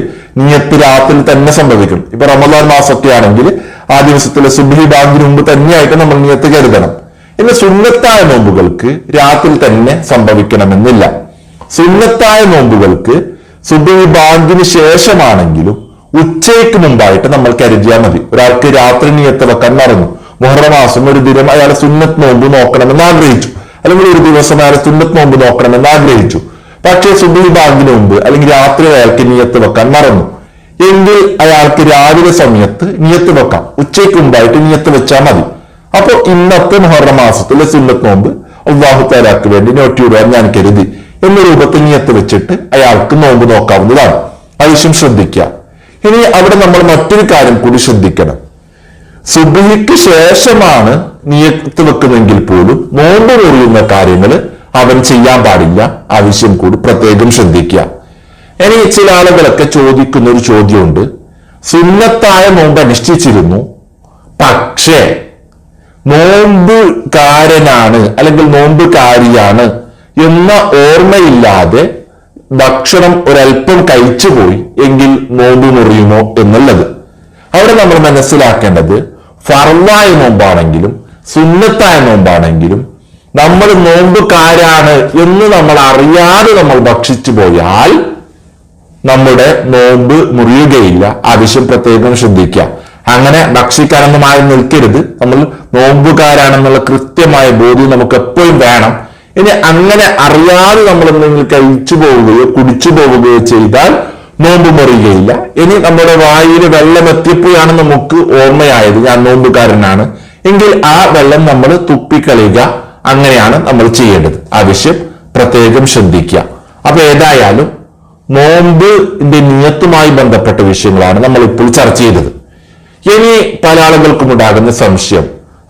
A: നിയത്ത് രാത്രിയിൽ തന്നെ സംഭവിക്കണം. ഇപ്പൊ റമദാൻ മാസമൊക്കെ ആണെങ്കിൽ ആ ദിവസത്തിലെ സുബ്ഹി ബാങ്കിന് മുമ്പ് തന്നെയായിട്ട് നമ്മൾ നിയത്ത് കരുതണം. ഇനി സുന്നത്തായ നോമ്പുകൾക്ക് രാത്രി തന്നെ സംഭവിക്കണമെന്നില്ല. സുന്നത്തായ നോമ്പുകൾക്ക് സുബ്ഹി ബാങ്കിന് ശേഷമാണെങ്കിലും ഉച്ചയ്ക്ക് മുമ്പായിട്ട് നമ്മൾ കരുതിയാൽ മതി. ഒരാൾക്ക് രാത്രി നിയത്ത് വെക്കാൻ മറന്നു. മുഹറ മാസം ഒരു ദിനം അയാൾ സുന്നത്ത് നോമ്പ് നോക്കണമെന്ന് ആഗ്രഹിച്ചു. അല്ലെങ്കിൽ ഒരു ദിവസം അയാൾ സുന്നത്ത് നോമ്പ് നോക്കണമെന്ന് ആഗ്രഹിച്ചു. പക്ഷേ സുബ്ഹി ബാങ്കിന് മുമ്പ് അല്ലെങ്കിൽ രാത്രി അയാൾക്ക് നിയത്ത് വെക്കാൻ മറന്നു. എങ്കിൽ അയാൾക്ക് രാവിലെ സമയത്ത് നിയത്ത് വെക്കാം. ഉച്ചയ്ക്ക് മുമ്പായിട്ട് നിയത്ത് വെച്ചാൽ മതി. അപ്പോൾ ഇന്നത്തെ മുഹറ മാസത്തിലെ സുന്നത്ത് നോമ്പ് അള്ളാഹു താലാക്ക് വേണ്ടി നോട്ടിയിടുവാൻ ഞാൻ കരുതി. എന്ന രൂപത്തിൽ നിയത്ത് വെച്ചിട്ട് അയാൾക്ക് നോമ്പ് നോക്കാവുന്നതാണ്. ആവശ്യം ശ്രദ്ധിക്കുക ഇനി അവിടെ നമ്മൾ മറ്റൊരു കാര്യം കൂടി ശ്രദ്ധിക്കണം. സുബിക്ക് ശേഷമാണ് നിയത്ത് വെക്കുന്നെങ്കിൽ പോലും നോമ്പ് മുറിയുന്ന കാര്യങ്ങൾ അവൻ ചെയ്യാൻ പാടില്ല. ആവശ്യം കൂടി പ്രത്യേകം ശ്രദ്ധിക്കുക ഇനി ചില ആളുകളൊക്കെ ചോദിക്കുന്ന ഒരു ചോദ്യമുണ്ട്. സുന്നത്തായ നോമ്പ് അനുഷ്ഠിച്ചിരുന്നു. പക്ഷേ നോമ്പുകാരനാണ് അല്ലെങ്കിൽ നോമ്പുകാരിയാണ് എന്ന ഓർമ്മയില്ലാതെ ഭക്ഷണം ഒരല്പം കഴിച്ചു പോയി എങ്കിൽ നോമ്പ് മുറിയുമോ എന്നുള്ളത്. അവിടെ നമ്മൾ മനസ്സിലാക്കേണ്ടത് ഫർവായ നോമ്പാണെങ്കിലും സുന്നത്തായ നോമ്പാണെങ്കിലും നമ്മൾ നോമ്പുകാരാണ് എന്ന് നമ്മൾ അറിയാതെ നമ്മൾ ഭക്ഷിച്ചു പോയാൽ നമ്മുടെ നോമ്പ് മുറിയുകയില്ല. ആവശ്യം പ്രത്യേകം ശ്രദ്ധിക്കുക. അങ്ങനെ ഭക്ഷിക്കാനൊന്നും ആരും നിൽക്കരുത്. നമ്മൾ നോമ്പുകാരാണെന്നുള്ള കൃത്യമായ ബോധ്യം നമുക്ക് എപ്പോഴും വേണം. ഇനി അങ്ങനെ അറിയാതെ നമ്മൾ എന്തെങ്കിലും കഴിച്ചു പോവുകയോ കുടിച്ചു പോവുകയോ ചെയ്താൽ നോമ്പ് മുറിയുകയില്ല. ഇനി നമ്മുടെ വായിൽ വെള്ളം എത്തിയപ്പോഴാണ് നമുക്ക് ഓർമ്മയായത്. ഞാൻ നോമ്പുകാരനാണ്. എങ്കിൽ ആ വെള്ളം നമ്മൾ തുപ്പിക്കളയുക. അങ്ങനെയാണ് നമ്മൾ ചെയ്യേണ്ടത്. ആവശ്യം പ്രത്യേകം ശ്രദ്ധിക്കുക. അപ്പൊ ഏതായാലും നോമ്പിന്റെ നിയത്തുമായി ബന്ധപ്പെട്ട വിഷയങ്ങളാണ് നമ്മൾ ഇപ്പോൾ ചർച്ച ചെയ്തത്. ഇനി പല ആളുകൾക്കും ഉണ്ടാകുന്ന സംശയം.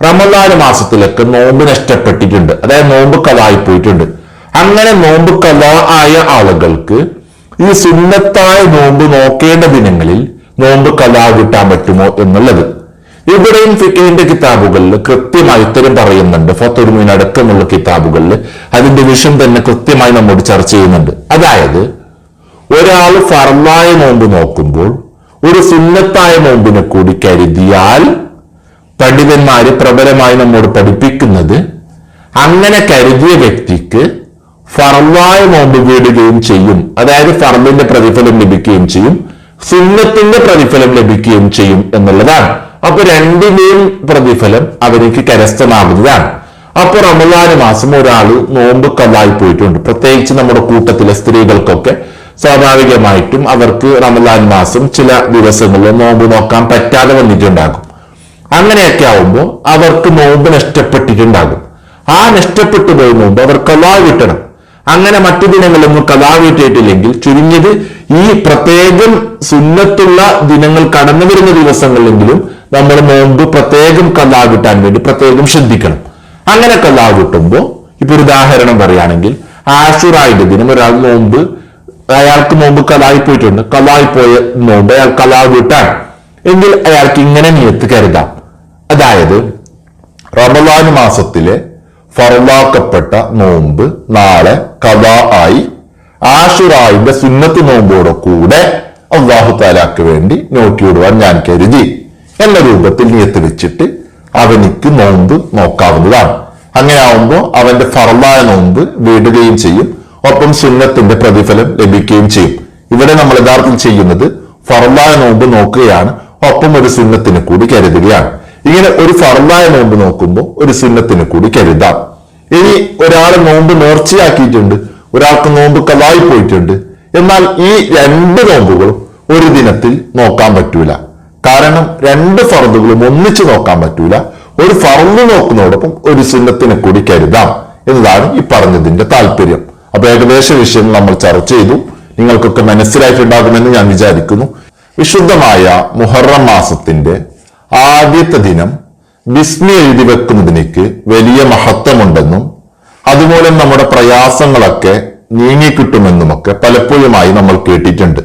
A: റമദാൻ മാസത്തിലൊക്കെ നോമ്പ് നഷ്ടപ്പെട്ടിട്ടുണ്ട്. അതായത് നോമ്പ് കലായി പോയിട്ടുണ്ട്. അങ്ങനെ നോമ്പ് കല ആയ ആളുകൾക്ക് ഈ സുന്നത്തായ നോമ്പ് നോക്കേണ്ട ദിനങ്ങളിൽ നോമ്പ് കലാ കിട്ടാൻ പറ്റുമോ എന്നുള്ളത്. ഇവിടെയും ഫിക്കിന്റെ കിതാബുകളിൽ കൃത്യമായി ഉത്തരം പറയുന്നുണ്ട്. ഫത്തുർമീൻ അടക്കമുള്ള കിതാബുകളിൽ അതിന്റെ വിഷം തന്നെ കൃത്യമായി നമ്മോട് ചർച്ച ചെയ്യുന്നുണ്ട്. അതായത് ഒരാൾ ഫർമായ നോമ്പ് നോക്കുമ്പോൾ ഒരു സുന്നത്തായ നോമ്പിനെ കൂടി കരുതിയാൽ പണ്ഡിതന്മാര് പ്രബലമായി നമ്മോട് പഠിപ്പിക്കുന്നത് അങ്ങനെ കരുതിയ വ്യക്തിക്ക് ഫർവായ നോമ്പ് വീടുകയും ചെയ്യും. അതായത് ഫർദിന്റെ പ്രതിഫലം ലഭിക്കുകയും ചെയ്യും. സുന്നത്തിന്റെ പ്രതിഫലം ലഭിക്കുകയും ചെയ്യും എന്നുള്ളതാണ്. അപ്പൊ രണ്ടിന്റെയും പ്രതിഫലം അവർക്ക് കരസ്ഥമാകുന്നതാണ്. അപ്പൊ റമദാന മാസം ഒരാൾ നോമ്പ് കല്ലായി പോയിട്ടുണ്ട്. പ്രത്യേകിച്ച് നമ്മുടെ കൂട്ടത്തിലെ സ്ത്രീകൾക്കൊക്കെ സ്വാഭാവികമായിട്ടും അവർക്ക് റമദാൻ മാസം ചില ദിവസങ്ങളിൽ നോമ്പ് നോക്കാൻ പറ്റാതെ വന്നിട്ടുണ്ടാകും. അങ്ങനെയൊക്കെ ആവുമ്പോൾ അവർക്ക് നോമ്പ് നഷ്ടപ്പെട്ടിട്ടുണ്ടാകും. ആ നഷ്ടപ്പെട്ടു പോയ നോമ്പ് അവർ കലാ കിട്ടണം. അങ്ങനെ മറ്റു ദിനങ്ങളൊന്നും കലാ കിട്ടിയിട്ടില്ലെങ്കിൽ ചുരുങ്ങിയത് ഈ പ്രത്യേകം സുന്നത്തുള്ള ദിനങ്ങൾ കടന്നു വരുന്ന ദിവസങ്ങളിലെങ്കിലും നമ്മൾ നോമ്പ് പ്രത്യേകം കലാ കിട്ടാൻ വേണ്ടി പ്രത്യേകം ശ്രദ്ധിക്കണം. അങ്ങനെ കലാ കിട്ടുമ്പോൾ ഇപ്പൊ ഒരു ഉദാഹരണം പറയുകയാണെങ്കിൽ ആഷുറായുടെ ദിനം ഒരാൾ നോമ്പ് അയാൾക്ക് നോമ്പ് കലായി പോയിട്ടുണ്ട് കലായി പോയ നോമ്പ് അയാൾ കലാ വിട്ടാണ് എങ്കിൽ അയാൾക്ക് ഇങ്ങനെ നിയത്ത് കരുതാം. അതായത് റമദാൻ മാസത്തിലെ ഫറലാക്കപ്പെട്ട നോമ്പ് നാളെ കഥാ ആയി ആഷുറായിന്റെ സുന്നത്ത് നോമ്പോടെ കൂടെ അള്ളാഹു താലാക്ക് വേണ്ടി നോട്ടിയിടുവാൻ ഞാൻ കരുതി. എന്ന രൂപത്തിൽ നിയത്ത് വെച്ചിട്ട് അവനിക്ക് നോമ്പ് നോക്കാവുന്നതാണ്. അങ്ങനെ ആവുമ്പോൾ അവന്റെ ഫറലായ നോമ്പ് വീടുകയും ചെയ്യും. ഒപ്പം സുന്നത്തിന്റെ പ്രതിഫലം ലഭിക്കുകയും ചെയ്യും. ഇവിടെ നമ്മൾ യഥാർത്ഥത്തിൽ ചെയ്യുന്നത് ഫർദായ നോമ്പ് നോക്കുകയാണ്. ഒപ്പം ഒരു സുന്നത്തിന് കൂടി കരുതുകയാണ്. ഇങ്ങനെ ഒരു ഫർദായ നോമ്പ് നോക്കുമ്പോൾ ഒരു സുന്നത്തിന് കൂടി കരുതാം. ഇനി ഒരാൾ നോമ്പ് നേർച്ചയാക്കിയിട്ടുണ്ട്. ഒരാൾക്ക് നോമ്പ് കലായി പോയിട്ടുണ്ട്. എന്നാൽ ഈ രണ്ട് നോമ്പുകളും ഒരു ദിനത്തിൽ നോക്കാൻ പറ്റൂല. കാരണം രണ്ട് ഫറദുകളും ഒന്നിച്ച് നോക്കാൻ പറ്റൂല. ഒരു ഫറന്ന് നോക്കുന്നതോടൊപ്പം ഒരു സുന്നത്തിനെ കൂടി കരുതാം എന്നതാണ് ഈ പറഞ്ഞതിന്റെ താല്പര്യം. അപ്പൊ ഏകദേശ വിഷയം നമ്മൾ ചർച്ച ചെയ്തു. നിങ്ങൾക്കൊക്കെ മനസ്സിലായിട്ടുണ്ടാകുമെന്ന് ഞാൻ വിചാരിക്കുന്നു. വിശുദ്ധമായ മുഹറം മാസത്തിന്റെ ആദ്യത്തെ ദിനം ബിസ്മി എഴുതി വെക്കുന്നതിനേക്ക് വലിയ മഹത്വമുണ്ടെന്നും അതുമൂലം നമ്മുടെ പ്രയാസങ്ങളൊക്കെ നീങ്ങിക്കിട്ടുമെന്നുമൊക്കെ പലപ്പോഴുമായി നമ്മൾ കേട്ടിട്ടുണ്ട്.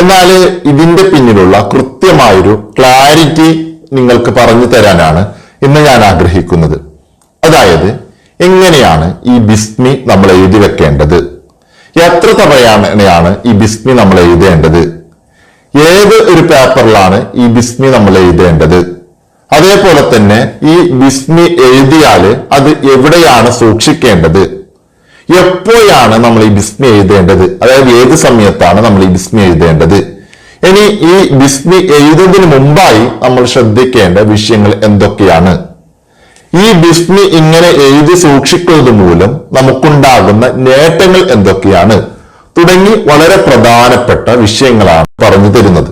A: എന്നാൽ ഇതിന്റെ പിന്നിലുള്ള കൃത്യമായൊരു ക്ലാരിറ്റി നിങ്ങൾക്ക് പറഞ്ഞു തരാനാണ് ഇന്ന് ഞാൻ ആഗ്രഹിക്കുന്നത്. അതായത് എങ്ങനെയാണ് ഈ ബിസ്മി നമ്മൾ എഴുതി വെക്കേണ്ടത്? എത്ര തവണയാണ് ഈ ബിസ്മി നമ്മൾ എഴുതേണ്ടത്? ഏത് ഒരു പേപ്പറിലാണ് ഈ ബിസ്മി നമ്മൾ എഴുതേണ്ടത്? അതേപോലെ തന്നെ ഈ ബിസ്മി എഴുതിയാൽ അത് എവിടെയാണ് സൂക്ഷിക്കേണ്ടത്? എപ്പോഴാണ് നമ്മൾ ഈ ബിസ്മി എഴുതേണ്ടത്? അതായത് ഏത് സമയത്താണ് നമ്മൾ ഈ ബിസ്മി എഴുതേണ്ടത്? ഇനി ഈ ബിസ്മി എഴുതുന്നതിന് മുമ്പായി നമ്മൾ ശ്രദ്ധിക്കേണ്ട വിഷയങ്ങൾ എന്തൊക്കെയാണ്? ഈ ബിസ്മി ഇങ്ങനെ എഴുതി സൂക്ഷിക്കുന്നത് മൂലം നമുക്കുണ്ടാകുന്ന നേട്ടങ്ങൾ എന്തൊക്കെയാണ്? തുടങ്ങി വളരെ പ്രധാനപ്പെട്ട വിഷയങ്ങളാണ് പറഞ്ഞു തരുന്നത്.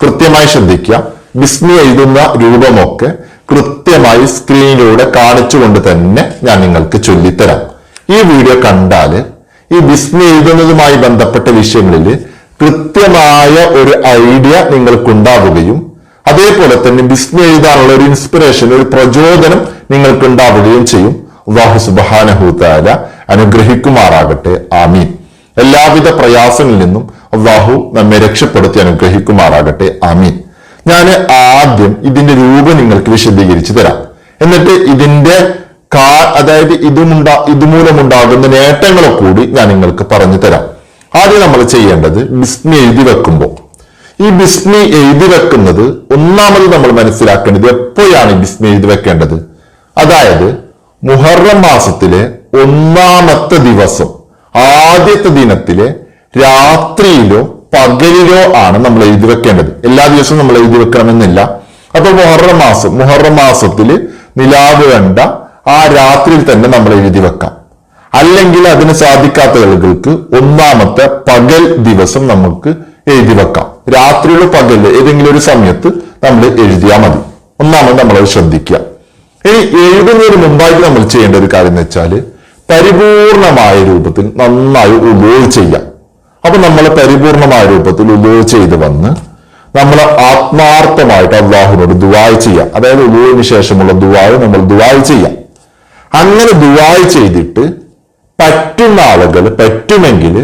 A: കൃത്യമായി ശ്രദ്ധിക്കുക. ബിസ്മി എഴുതുന്ന രൂപമൊക്കെ കൃത്യമായി സ്ക്രീനിലൂടെ കാണിച്ചുകൊണ്ട് തന്നെ ഞാൻ നിങ്ങൾക്ക് ചൊല്ലിത്തരാം. ഈ വീഡിയോ കണ്ടാൽ ഈ ബിസ്മി എഴുതുന്നതുമായി ബന്ധപ്പെട്ട വിഷയങ്ങളിൽ കൃത്യമായ ഒരു ഐഡിയ നിങ്ങൾക്കുണ്ടാവുകയും അതേപോലെ തന്നെ ബിസ്മി എഴുതാനുള്ള ഒരു ഇൻസ്പിറേഷൻ ഒരു പ്രചോദനം നിങ്ങൾക്ക് ഉണ്ടാവുകയും ചെയ്യും അള്ളാഹു സുബാനഹുത്താല അനുഗ്രഹിക്കുമാറാകട്ടെ. ആമീൻ. എല്ലാവിധ പ്രയാസങ്ങളിൽ നിന്നും അള്ളാഹു നമ്മെ രക്ഷപ്പെടുത്തി അനുഗ്രഹിക്കുമാറാകട്ടെ. ആമീൻ. ഞാൻ ആദ്യം ഇതിന്റെ രൂപം നിങ്ങൾക്ക് വിശദീകരിച്ചു തരാം. എന്നിട്ട് ഇതിന്റെ കാ അതായത് ഇതുമുണ്ടാ ഇതുമൂലമുണ്ടാകുന്ന നേട്ടങ്ങളെ കൂടി ഞാൻ നിങ്ങൾക്ക് പറഞ്ഞു തരാം. ആദ്യം നമ്മൾ ചെയ്യേണ്ടത് ബിസ്മി എഴുതി വെക്കുമ്പോൾ. ഈ ബിസ്മി എഴുതി വെക്കുന്നത് ഒന്നാമത് നമ്മൾ മനസ്സിലാക്കേണ്ടത് എപ്പോഴാണ് ബിസ്മി എഴുതി വെക്കേണ്ടത്? അതായത് മുഹറം മാസത്തിലെ ഒന്നാമത്തെ ദിവസം ആദ്യത്തെ ദിനത്തിലെ രാത്രിയിലോ പകലിലോ ആണ് നമ്മൾ എഴുതി വെക്കേണ്ടത്. എല്ലാ ദിവസവും നമ്മൾ എഴുതി വെക്കണമെന്നില്ല. അപ്പൊ മുഹറം മാസം മുഹറം മാസത്തിൽ നിലാവ് കണ്ട ആ രാത്രിയിൽ തന്നെ നമ്മൾ എഴുതി വെക്കാം. അല്ലെങ്കിൽ അതിന് സാധിക്കാത്ത ആളുകൾക്ക് ഒന്നാമത്തെ പകൽ ദിവസം നമുക്ക് എഴുതി വെക്കാം. രാത്രിയുടെ പകൽ ഏതെങ്കിലും ഒരു സമയത്ത് നമ്മൾ എഴുതിയാൽ മതി. ഒന്നാമത് നമ്മളത് ശ്രദ്ധിക്കുക. ഇനി എഴുതുന്നതിന് മുമ്പായിട്ട് നമ്മൾ ചെയ്യേണ്ട ഒരു കാര്യം എന്ന് വെച്ചാൽ പരിപൂർണമായ രൂപത്തിൽ നന്നായി ഉപയോഗ ചെയ്യാം അപ്പൊ നമ്മൾ പരിപൂർണമായ രൂപത്തിൽ ഉപയോഗ ചെയ്ത് വന്ന് നമ്മൾ ആത്മാർത്ഥമായിട്ട് അള്ളാഹുവിനോട് ദുബായ് ചെയ്യാം അതായത് ഉപയോഗിന് ശേഷമുള്ള ദുവായ് നമ്മൾ ദുബായ് ചെയ്യാം അങ്ങനെ ദുബായ് ചെയ്തിട്ട് പറ്റുന്ന ആളുകൾ പറ്റുമെങ്കിൽ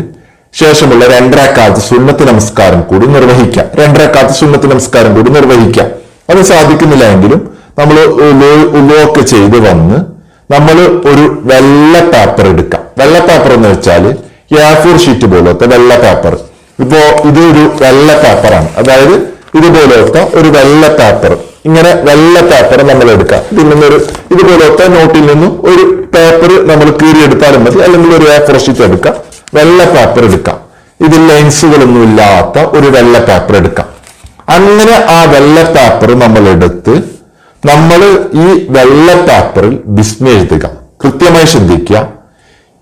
A: ശേഷമുള്ള രണ്ടരക്കാലത്ത് സുന്നത്ത് നമസ്കാരം കൂടി നിർവഹിക്കാം. രണ്ടരക്കാലത്ത് സുന്നത്ത് നമസ്കാരം കൂടി നിർവഹിക്കാം. അത് സാധിക്കുന്നില്ല എങ്കിലും നമ്മൾ ഒക്കെ ചെയ്ത് വന്ന് നമ്മൾ ഒരു വെള്ള പേപ്പർ എടുക്കാം. വെള്ള പേപ്പർ എന്ന് വെച്ചാൽ യാഫൂർ ഷീറ്റ് പോലത്തെ വെള്ള പേപ്പർ ഇപ്പോ ഇത് ഒരു വെള്ള പേപ്പറാണ് അതായത് ഇതുപോലത്തെ ഒരു വെള്ള പേപ്പർ ഇങ്ങനെ വെള്ള പേപ്പർ നമ്മൾ എടുക്കാം. ഇതിൽ നിന്നൊരു ഇതുപോലത്തെ നോട്ടിൽ നിന്നും ഒരു പേപ്പർ നമ്മൾ കീറിയെടുത്താലും മതി. അല്ലെങ്കിൽ ഒരു എ ഷീറ്റ് എടുക്കാം. വെള്ള പേപ്പർ എടുക്കാം. ഇതിൽ ലൈൻസുകളൊന്നും ഇല്ലാത്ത ഒരു വെള്ള പേപ്പർ എടുക്കാം. അങ്ങനെ ആ വെള്ള പേപ്പർ നമ്മൾ എടുത്ത് നമ്മൾ ഈ വെള്ള പേപ്പറിൽ ബിസ്മി എഴുതുക. കൃത്യമായി ശ്രദ്ധിക്കുക.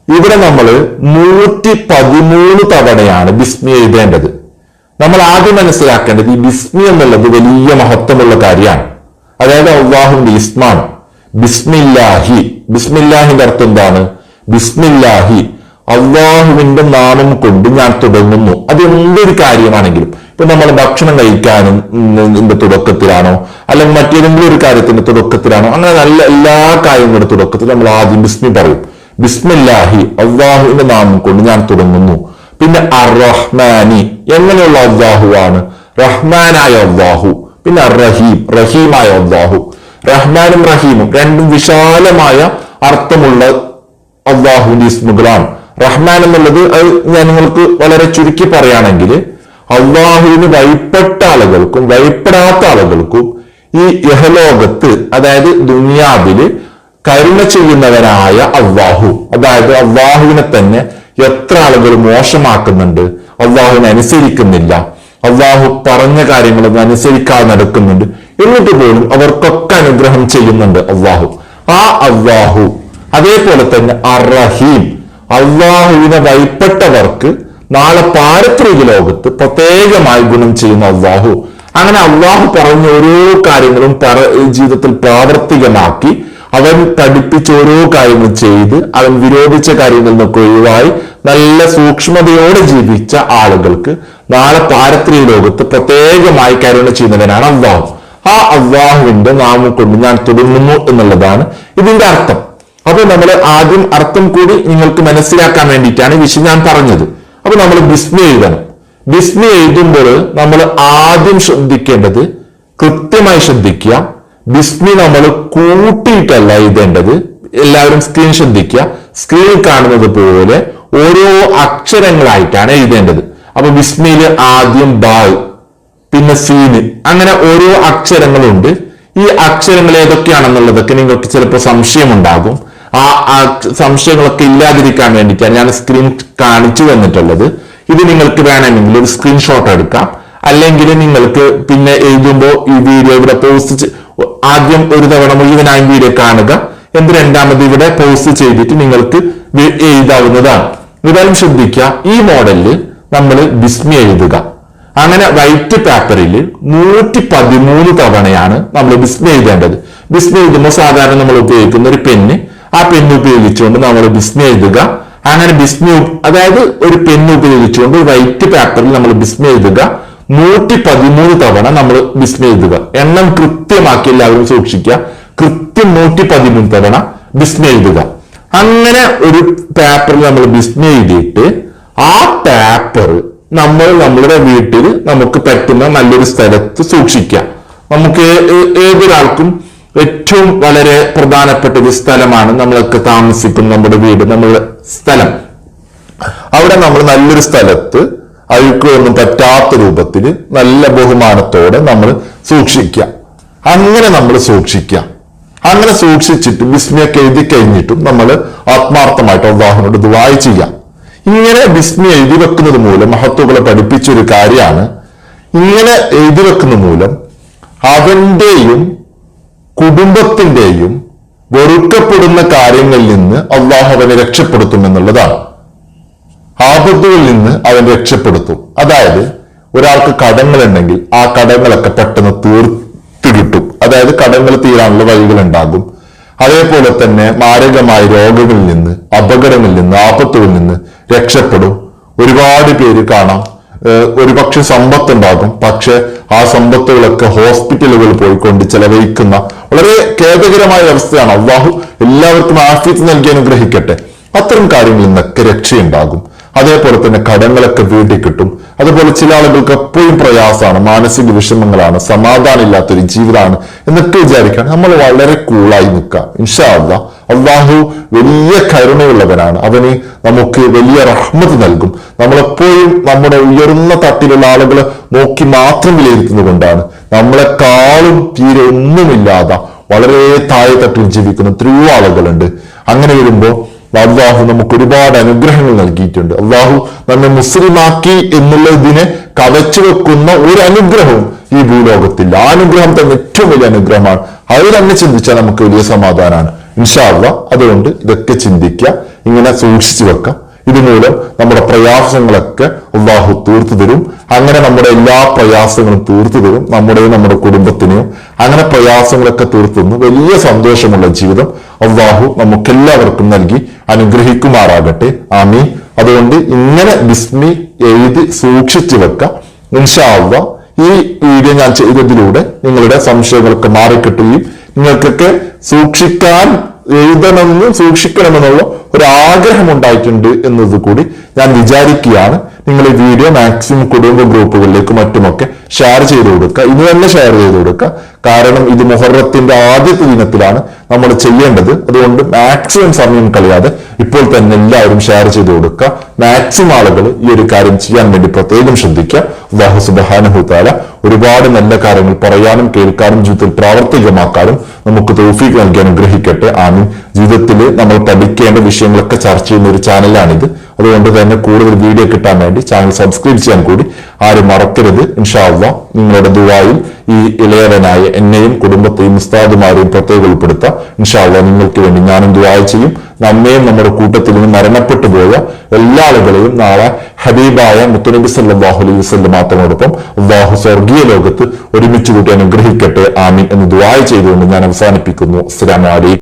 A: ഇവിടെ നമ്മൾ നൂറ്റി പതിമൂന്ന് തവണയാണ് ബിസ്മി എഴുതേണ്ടത്. നമ്മൾ ആദ്യം മനസ്സിലാക്കേണ്ടത് ഈ ബിസ്മി എന്നുള്ളത് വലിയ മഹത്വമുള്ള കാര്യമാണ്. അതായത് അള്ളാഹുവിന്റെ ഇസ്മാണ് ബിസ്മില്ലാഹി. ബിസ്മില്ലാഹിന്റെ അർത്ഥം എന്താണ്? ബിസ്മില്ലാഹി. അള്ളാഹുവിന്റെ നാമം കൊണ്ട് ഞാൻ തുടങ്ങുന്നു. അത് എന്തൊരു കാര്യമാണെങ്കിലും. ഇപ്പൊ നമ്മൾ ഭക്ഷണം കഴിക്കാനും തുടക്കത്തിലാണോ? അല്ലെങ്കിൽ മറ്റേതെങ്കിലും ഒരു കാര്യത്തിന്റെ തുടക്കത്തിലാണോ? അങ്ങനെ നല്ല എല്ലാ കാര്യങ്ങളുടെ തുടക്കത്തിൽ നമ്മൾ ആദ്യം ബിസ്മി പറയും. ബിസ്മില്ലാഹി അള്ളാഹുവിന്റെ നാമം കൊണ്ട് ഞാൻ തുടങ്ങുന്നു. പിന്നെ അർ റഹ്മാനി എങ്ങനെയുള്ള അള്ളാഹു ആണ്? റഹ്മാനായ അള്ളാഹു. പിന്നെ അർ റഹീം റഹീമായ അള്ളാഹു. റഹ്മാനും റഹീമും രണ്ടും വിശാലമായ അർത്ഥമുള്ള അള്ളാഹുവിന്റെ ഇസ്മുകളാണ്. റഹ്മാൻ എന്നുള്ളത് അത് ഞാൻ നിങ്ങൾക്ക് വളരെ ചുരുക്കി പറയുകയാണെങ്കിൽ അള്ളാഹുവിന് വഴിപ്പെട്ട ആളുകൾക്കും വഴിപ്പെടാത്ത ആളുകൾക്കും ഈ യഹലോകത്ത് അതായത് ദുനിയാവിൽ കരുണ ചെയ്യുന്നവരായ അള്ളാഹു അതായത് അള്ളാഹുവിനെ തന്നെ എത്ര ആളുകൾ മോശമാക്കുന്നുണ്ട് അള്ളാഹുവിനെ അനുസരിക്കുന്നില്ല അള്ളാഹു പറഞ്ഞ കാര്യങ്ങളൊന്നും അനുസരിക്കാതെ നടക്കുന്നുണ്ട് എന്നിട്ട് പോലും അവർക്കൊക്കെ അനുഗ്രഹം ചെയ്യുന്നുണ്ട് അള്ളാഹു. ആ അള്ളാഹു അതേപോലെ തന്നെ അറഹീം അള്ളാഹുവിനെ ഭയപ്പെട്ടവർക്ക് നാളെ പാരത്രിക ലോകത്ത് പ്രത്യേകമായി ഗുണം ചെയ്യുന്ന അള്ളാഹു. അങ്ങനെ അള്ളാഹു പറഞ്ഞ ഓരോ കാര്യങ്ങളും പറ- ജീവിതത്തിൽ പ്രാവർത്തികമാക്കി അവൻ പഠിപ്പിച്ച ഓരോ കാര്യങ്ങളും ചെയ്ത് അവൻ വിരോധിച്ച കാര്യങ്ങളിൽ നിന്നൊക്കെ ഒഴിവായി നല്ല സൂക്ഷ്മതയോടെ ജീവിച്ച ആളുകൾക്ക് നാളെ പാരത്രിക ലോകത്ത് പ്രത്യേകമായി കരുണ ചെയ്യുന്നവനാണ് അള്ളാഹു. ആ അള്ളാഹുവിന്റെ നാമം കൊണ്ട് ഞാൻ തുടങ്ങുന്നു എന്നുള്ളതാണ് ഇതിന്റെ അർത്ഥം. അപ്പൊ നമ്മൾ ആദ്യം അർത്ഥം കൂടി നിങ്ങൾക്ക് മനസ്സിലാക്കാൻ വേണ്ടിയിട്ടാണ് വിഷയം ഞാൻ പറഞ്ഞത്. അപ്പൊ നമ്മൾ ബിസ്മി എഴുതണം. ബിസ്മി എഴുതുമ്പോൾ നമ്മൾ ആദ്യം ശ്രദ്ധിക്കേണ്ടത് കൃത്യമായി ശ്രദ്ധിക്കുക. ബിസ്മി നമ്മൾ കൂട്ടിയിട്ടല്ല എഴുതേണ്ടത്. എല്ലാവരും സ്ക്രീൻ ശ്രദ്ധിക്കുക. സ്ക്രീനിൽ കാണുന്നത് പോലെ ഓരോ അക്ഷരങ്ങളായിട്ടാണ് എഴുതേണ്ടത്. അപ്പൊ ബിസ്മിയിൽ ആദ്യം ബാവ് പിന്നെ സീന് അങ്ങനെ ഓരോ അക്ഷരങ്ങളുണ്ട്. ഈ അക്ഷരങ്ങൾ ഏതൊക്കെയാണെന്നുള്ളതൊക്കെ നിങ്ങൾക്ക് ചിലപ്പോൾ സംശയമുണ്ടാകും. ആ സംശയങ്ങളൊക്കെ ഇല്ലാതിരിക്കാൻ വേണ്ടിയിട്ടാണ് ഞാൻ സ്ക്രീൻ കാണിച്ചു തന്നിട്ടുള്ളത്. ഇത് നിങ്ങൾക്ക് വേണമെങ്കിൽ ഒരു സ്ക്രീൻഷോട്ട് എടുക്കാം. അല്ലെങ്കിൽ നിങ്ങൾക്ക് പിന്നെ എഴുതുമ്പോൾ ഈ വീഡിയോ ഇവിടെ പോസ്റ്റ് ആദ്യം ഒരു തവണ മുഴുവനായി വീഡിയോ കാണുക. എന്ത് രണ്ടാമത് ഇവിടെ പോസ്റ്റ് ചെയ്തിട്ട് നിങ്ങൾക്ക് എഴുതാവുന്നതാണ്. ഇതായാലും ശ്രദ്ധിക്കുക. ഈ മോഡലിൽ നമ്മൾ ബിസ്മി എഴുതുക. അങ്ങനെ വൈറ്റ് പേപ്പറിൽ നൂറ്റി പതിമൂന്ന് തവണയാണ് നമ്മൾ ബിസ്മി എഴുതേണ്ടത്. ബിസ്മി എഴുതുമ്പോൾ സാധാരണ നമ്മൾ ഉപയോഗിക്കുന്ന ഒരു പെന്ന് ആ പെൻ ഉപയോഗിച്ചുകൊണ്ട് നമ്മൾ ബിസ്മി എഴുതുക. അങ്ങനെ ബിസ്മി അതായത് ഒരു പെൻ ഉപയോഗിച്ചുകൊണ്ട് വൈറ്റ് പേപ്പറിൽ നമ്മൾ ബിസ്മി എഴുതുക. നൂറ്റി പതിമൂന്ന് തവണ നമ്മൾ ബിസ്മി എഴുതുക. എണ്ണം കൃത്യമാക്കി എല്ലാവരും സൂക്ഷിക്കുക. കൃത്യം നൂറ്റി പതിമൂന്ന് തവണ ബിസ്മി എഴുതുക. അങ്ങനെ ഒരു പേപ്പറിൽ നമ്മൾ ബിസ്മി എഴുതിയിട്ട് ആ പേപ്പർ നമ്മൾ നമ്മളുടെ വീട്ടിൽ നമുക്ക് പറ്റുന്ന നല്ലൊരു സ്ഥലത്ത് സൂക്ഷിക്കാം നമുക്ക് ഏതൊരാൾക്കും ഏറ്റവും വളരെ പ്രധാനപ്പെട്ട ഒരു സ്ഥലമാണ് നമ്മളൊക്കെ താമസിക്കുന്ന നമ്മുടെ വീട് നമ്മുടെ സ്ഥലം. അവിടെ നമ്മൾ നല്ലൊരു സ്ഥലത്ത് അഴുക്കൊന്നും പറ്റാത്ത രൂപത്തിൽ നല്ല ബഹുമാനത്തോടെ നമ്മൾ സൂക്ഷിക്കുക. അങ്ങനെ നമ്മൾ സൂക്ഷിക്കാം അങ്ങനെ സൂക്ഷിച്ചിട്ട് ബിസ്മിയൊക്കെ എഴുതി കഴിഞ്ഞിട്ടും നമ്മൾ ആത്മാർത്ഥമായിട്ട് അള്ളാഹുനോട് ദുബായ് ചെയ്യാം ഇങ്ങനെ ബിസ്മി എഴുതി വെക്കുന്നത് മൂലം മഹത്വകളെ പഠിപ്പിച്ച ഒരു കാര്യമാണ് ഇങ്ങനെ എഴുതി വെക്കുന്ന മൂലം അവന്റെയും കുടുംബത്തിന്റെയും വെറുക്കപ്പെടുന്ന കാര്യങ്ങളിൽ നിന്ന് അള്ളാഹു അവനെ രക്ഷപ്പെടുത്തും എന്നുള്ളതാണ് ആപത്തുകളിൽ നിന്ന് അവൻ രക്ഷപ്പെടുത്തും. അതായത് ഒരാൾക്ക് കടങ്ങളുണ്ടെങ്കിൽ ആ കടങ്ങളൊക്കെ പെട്ടെന്ന് തീർത്തു കിട്ടും. അതായത് കടങ്ങൾ തീരാനുള്ള വഴികൾ ഉണ്ടാകും അതേപോലെ തന്നെ മാരകമായ രോഗങ്ങളിൽ നിന്ന് അപകടങ്ങളിൽ നിന്ന് ആപത്തുകളിൽ നിന്ന് രക്ഷപ്പെടും. ഒരുപാട് പേര് കാണാം ഒരുപക്ഷെ സമ്പത്തുണ്ടാകും. പക്ഷെ ആ സമ്പത്തുകളൊക്കെ ഹോസ്പിറ്റലുകളിൽ പോയിക്കൊണ്ട് ചെലവഴിക്കുന്ന വളരെ ഖേദകരമായ അവസ്ഥയാണ്. അള്ളാഹു എല്ലാവർക്കും ആഫിയത്ത് നൽകി അനുഗ്രഹിക്കട്ടെ. അത്തരം കാര്യങ്ങളിൽ നിന്നൊക്കെ രക്ഷയുണ്ടാകും. അതേപോലെ തന്നെ കടങ്ങളൊക്കെ വീട്ടിൽ കിട്ടും. അതുപോലെ ചില ആളുകൾക്ക് എപ്പോഴും പ്രയാസമാണ് മാനസിക വിഷമങ്ങളാണ് സമാധാനം ഇല്ലാത്തൊരു ജീവിതമാണ് എന്നൊക്കെ വിചാരിക്കാൻ നമ്മൾ വളരെ കൂളായി ഇൻഷാ അള്ളാ അള്ളാഹു വലിയ കരുണയുള്ളവനാണ്. അവന് നമുക്ക് വലിയ റഹ്മത്ത് നൽകും. നമ്മളെപ്പോഴും നമ്മുടെ ഉയർന്ന തട്ടിലുള്ള ആളുകളെ നോക്കി മാത്രം വിലയിരുത്തുന്നത് കൊണ്ടാണ് നമ്മളെക്കാളും തീരെ ഒന്നുമില്ലാതെ വളരെ താഴെ തട്ടിൽ ജീവിക്കുന്ന എത്രയോ ആളുകളുണ്ട്. അങ്ങനെ വരുമ്പോ അള്ളാഹു നമുക്ക് ഒരുപാട് അനുഗ്രഹങ്ങൾ നൽകിയിട്ടുണ്ട്. അള്ളാഹു നമ്മെ മുസ്ലിമാക്കി എന്നുള്ളതിനെ കവച്ചു വെക്കുന്ന ഒരു അനുഗ്രഹവും ഈ ഭൂലോകത്തില്ല ആ അനുഗ്രഹം തന്നെ ഏറ്റവും വലിയ അനുഗ്രഹമാണ്. അത് തന്നെ ചിന്തിച്ചാൽ നമുക്ക് വലിയ സമാധാനമാണ്. ഇൻഷാല്ല അതുകൊണ്ട് ഇതൊക്കെ ചിന്തിക്കുക ഇങ്ങനെ സൂക്ഷിച്ചു വെക്കാം. ഇതുമൂലം നമ്മുടെ പ്രയാസങ്ങളൊക്കെ അള്ളാഹു തീർത്തു തരും അങ്ങനെ നമ്മുടെ എല്ലാ പ്രയാസങ്ങളും തീർത്തു തരും നമ്മുടെയും നമ്മുടെ കുടുംബത്തിനെയും. അങ്ങനെ പ്രയാസങ്ങളൊക്കെ തീർത്തുന്ന വലിയ സന്തോഷമുള്ള ജീവിതം അള്ളാഹു നമുക്കെല്ലാവർക്കും നൽകി അനുഗ്രഹിക്കുമാറാകട്ടെ. ആമീൻ. അതുകൊണ്ട് ഇങ്ങനെ ബിസ്മി എഴുതി സൂക്ഷിച്ചു വെക്കാം. ഇൻഷാവ ഈ വീഡിയോ ഞാൻ ചെയ്തതിലൂടെ നിങ്ങളുടെ സംശയങ്ങളൊക്കെ മാറിക്കിട്ടുകയും നിങ്ങൾക്കൊക്കെ സൂക്ഷിക്കാൻ എഴുതണമെന്നും സൂക്ഷിക്കണമെന്നുള്ള ഒരു ആഗ്രഹം ഉണ്ടായിട്ടുണ്ട് എന്നത് കൂടി ഞാൻ വിചാരിക്കുകയാണ്. നിങ്ങൾ ഈ വീഡിയോ മാക്സിമം കുടുംബ ഗ്രൂപ്പുകളിലേക്ക് മറ്റുമൊക്കെ ഷെയർ ചെയ്ത് കൊടുക്കുക. ഇന്ന് തന്നെ ഷെയർ ചെയ്ത് കൊടുക്കുക. കാരണം ഇത് മുഹറത്തിന്റെ ആദ്യത്തെ ദിനത്തിലാണ് നമ്മൾ ചെയ്യേണ്ടത്. അതുകൊണ്ട് മാക്സിമം സമയം കളയാതെ ഇപ്പോൾ തന്നെ എല്ലാവരും ഷെയർ ചെയ്ത് കൊടുക്കുക. മാക്സിമം ആളുകൾ ഈ ഒരു കാര്യം ചെയ്യാൻ വേണ്ടി പ്രത്യേകം ശ്രദ്ധിക്കുക. അള്ളാഹു താല ഒരുപാട് നല്ല കാര്യങ്ങൾ പറയാനും കേൾക്കാനും ജീവിതത്തിൽ പ്രാവർത്തികമാക്കാനും നമുക്ക് തോഫീക്ക് നൽകി അനുഗ്രഹിക്കട്ടെ. ആമീൻ. ജീവിതത്തിൽ നമ്മൾ പഠിക്കേണ്ട വിഷയങ്ങളൊക്കെ ചർച്ച ചെയ്യുന്ന ഒരു ചാനലാണിത്. അതുകൊണ്ട് തന്നെ കൂടുതൽ വീഡിയോ കിട്ടാൻ വേണ്ടി ചാനൽ സബ്സ്ക്രൈബ് ചെയ്യാൻ കൂടി ആരും മറക്കരുത്. ഇൻഷാ അള്ളാ നിങ്ങളുടെ ദുബായിൽ ഈ ഇളയവനായ എന്നെയും കുടുംബത്തെയും ഉസ്താദുമാരെയും പ്രത്യേകം ഉൾപ്പെടുത്താം. ഇൻഷാ അള്ളാ നിങ്ങൾക്ക് വേണ്ടി ഞാനും ദുബായ് ചെയ്യും. നമ്മയും നമ്മുടെ കൂട്ടത്തിൽ നിന്ന് മരണപ്പെട്ടു പോയ എല്ലാ ആളുകളെയും നാളെ ഹബീബായ മുത്തുനബി സല്ലാഹു അലൈഹി വസ്ലം മാത്രമോടൊപ്പം അള്ളാഹു സ്വർഗീയ ലോകത്ത് ഒരുമിച്ച് കൂട്ടി അനുഗ്രഹിക്കട്ടെ. ആമീൻ എന്ന് ദുവായ ചെയ്തുകൊണ്ട് ഞാൻ അവസാനിപ്പിക്കുന്നു. അസ്സലാമു അലൈക്കും